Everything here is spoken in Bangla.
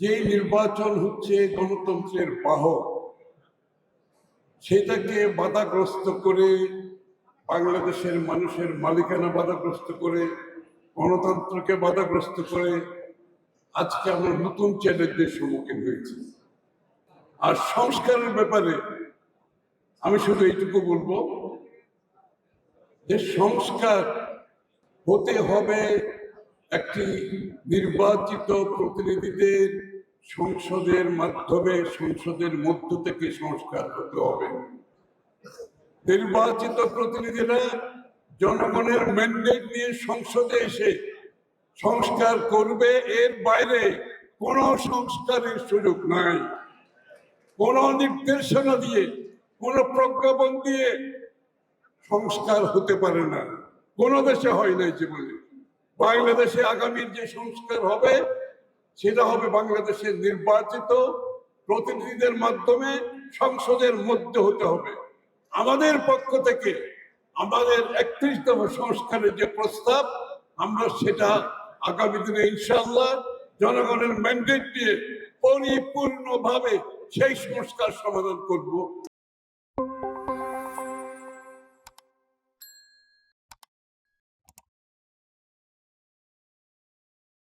যে নির্বাচন হচ্ছে গণতন্ত্রের বাহক, সেটাকে বাধাগ্রস্ত করে বাংলাদেশের মানুষের মালিকানা বাধাগ্রস্ত করে, গণতন্ত্রকে বাধাগ্রস্ত করে আজকে আমরা নতুন চ্যালেঞ্জের সম্মুখীন হয়েছি। আর সংস্কারের ব্যাপারে আমি শুধু এইটুকু বলব যে সংস্কার হতে হবে একটি নির্বাচিত প্রতিনিধিদের সংসদের মাধ্যমে, সংসদের মধ্য থেকে সংস্কার হতে হবে। নির্বাচিত প্রতিনিধিরা জনগণের ম্যান্ডেট নিয়ে সংসদে এসে সংস্কার করবে, এর বাইরে কোনো সংস্কারের সুযোগ নাই। কোন নির্দেশনা দিয়ে, কোন প্রজ্ঞাপন দিয়ে সংস্কার হতে পারে না। কোন দেশে হয় নাই জীবনে। বাংলাদেশে আগামীর যে সংস্কার হবে, সেটা হবে বাংলাদেশের নির্বাচিত প্রতিনিধিদের মাধ্যমে সংসদের মধ্যে হতে হবে। আমাদের পক্ষ থেকে আমাদের একত্রিশতম সংস্কারের যে প্রস্তাব, আমরা সেটা আগামী দিনে ইনশাল্লাহ জনগণের ম্যান্ডেট দিয়ে পরিপূর্ণভাবে সেই সংস্কার সমাধান করব।